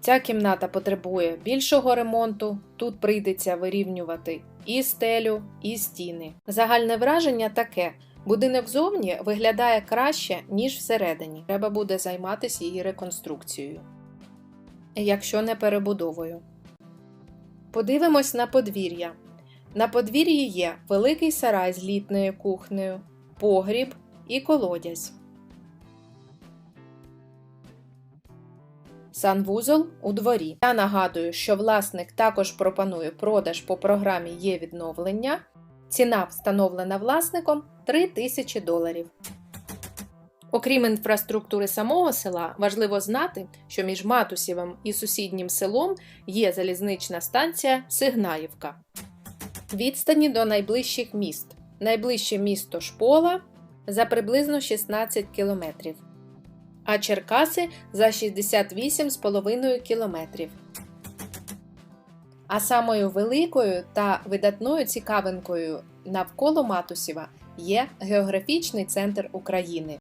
Ця кімната потребує більшого ремонту. Тут прийдеться вирівнювати і стелю, і стіни. Загальне враження таке: будинок зовні виглядає краще, ніж всередині. Треба буде займатися її реконструкцією, якщо не перебудовою. Подивимось на подвір'я. На подвір'ї є великий сарай з літною кухнею, погріб і колодязь. Санвузол у дворі. Я нагадую, що власник також пропонує продаж по програмі є відновлення. Ціна встановлена власником 3 тисячі доларів. Окрім інфраструктури самого села, важливо знати, що між Матусєвим і сусіднім селом є залізнична станція Сигнаївка. Відстані до найближчих міст. Найближче місто Шпола за приблизно 16 кілометрів, а Черкаси за 68,5 кілометрів. А самою великою та видатною цікавинкою навколо Матусєва є географічний центр України.